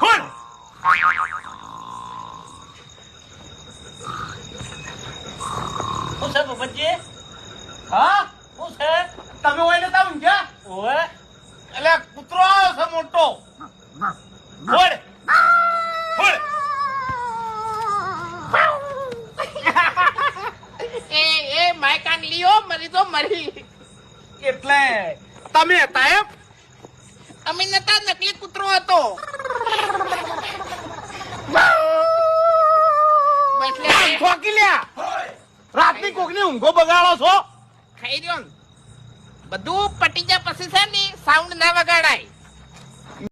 ખોલ! શું છે ભૂપતજી? હા? શું છે? તમે હોય ને તમે ઊંઘ્યા ઓવે. એટલે કૂતરો છે મોટો. ખોલ. એ એ માયકાન લિયો મરી તો મરી. એટલે તમે હતા એમ અમે નતા નકલી કૂતરો હતો ઠોકી લ્યા રાતની કોકની ઊંઘો બગાડો છો? ખાઈ રહ્યો. બધું પટી જાય પછી છે ને સાઉન્ડ ના વગાડાય.